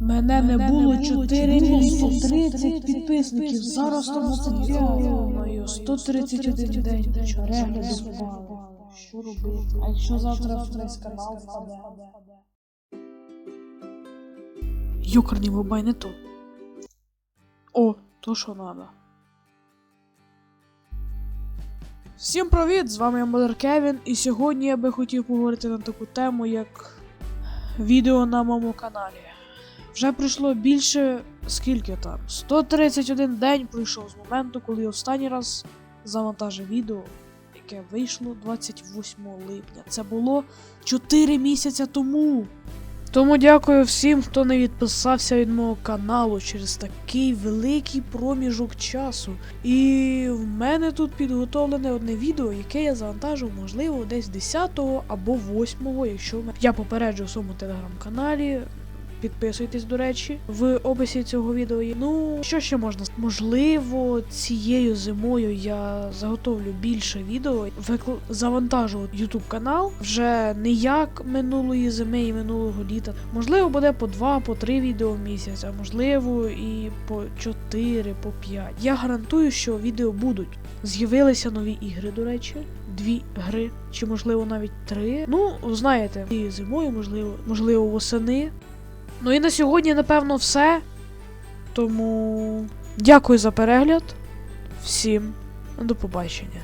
Мене не було 430 підписників. Зараз там Йо-моє, 131 день. Перегляди впали. Що робити? А якщо завтра весь канал впаде? Йокарний бабай не то. О, то що надо. Всім привіт! З вами я Модер Кевін, і сьогодні я би хотів поговорити на таку тему, як відео на моєму каналі. Вже пройшло більше скільки там? 131 день пройшов з моменту, коли я останній раз завантажив відео, яке вийшло 28 липня. Це було 4 місяця тому. Тому дякую всім, хто не відписався від мого каналу через такий великий проміжок часу. І в мене тут підготовлене одне відео, яке я завантажив, можливо, десь 10 або 8, якщо я попереджу в своєму телеграм-каналі. Підписуйтесь, до речі, в описі цього відео є. Ну, що ще можна? Можливо, цією зимою я заготовлю більше відео, викл... завантажу YouTube канал вже не як минулої зими і минулого літа. Можливо, буде по 2, по 3 відео в місяць, а можливо і по 4, по 5. Я гарантую, що відео будуть. З'явилися нові ігри, до речі. Дві гри, чи можливо навіть три. Ну, знаєте, і зимою, можливо, можливо, восени. Ну і на сьогодні, напевно, все. Тому дякую за перегляд. Всім до побачення.